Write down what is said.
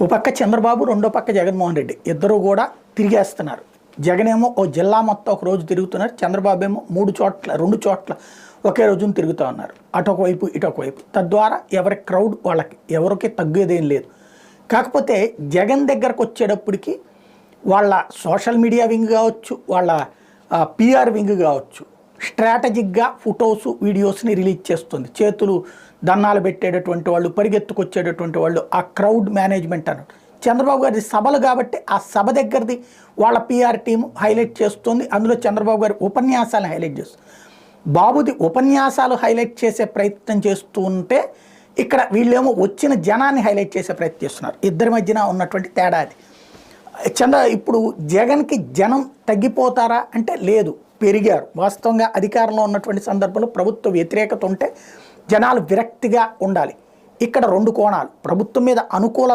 ఓ పక్క చంద్రబాబు రెండో పక్క జగన్మోహన్ రెడ్డి. ఇద్దరు కూడా తిరిగేస్తున్నారు. జగన్ ఏమో ఓ జిల్లా మొత్తం ఒక రోజు తిరుగుతున్నారు. చంద్రబాబు ఏమో మూడు చోట్ల రెండు చోట్ల ఒకే రోజున తిరుగుతూ ఉన్నారు. అటొకవైపు ఇటొకవైపు. ఇటొక వైపు తద్వారా ఎవరి క్రౌడ్ వాళ్ళకి ఎవరికి తగ్గేదేం లేదు. కాకపోతే జగన్ దగ్గరకు వచ్చేటప్పటికి వాళ్ళ సోషల్ మీడియా వింగ్ కావచ్చు వాళ్ళ పిఆర్ వింగ్ కావచ్చు స్ట్రాటజిక్గా ఫొటోస్ వీడియోస్ని రిలీజ్ చేస్తుంది. చేతులు దన్నాలు పెట్టేటటువంటి వాళ్ళు పరిగెత్తుకొచ్చేటటువంటి వాళ్ళు ఆ క్రౌడ్ మేనేజ్మెంట్ అన్నట్టు. చంద్రబాబు గారి సభలు కాబట్టి ఆ సభ దగ్గరది వాళ్ళ పిఆర్ టీం హైలైట్ చేస్తుంది. అందులో చంద్రబాబు గారి ఉపన్యాసాలను హైలైట్ చేస్తుంది బాబుది ఉపన్యాసాలు హైలైట్ చేసే ప్రయత్నం చేస్తూ ఉంటే ఇక్కడ వీళ్ళేమో వచ్చిన జనాన్ని హైలైట్ చేసే ప్రయత్నం చేస్తున్నారు. ఇద్దరి మధ్యన ఉన్నటువంటి తేడా అది. చంద్ర ఇప్పుడు జగన్కి జనం తగ్గిపోతారా అంటే లేదు. పెరిగారు. వాస్తవంగా అధికారంలో ఉన్నటువంటి సందర్భంలో ప్రభుత్వ వ్యతిరేకత ఉంటే జనాలు విరక్తిగా ఉండాలి. ఇక్కడ రెండు కోణాలు. ప్రభుత్వం మీద అనుకూల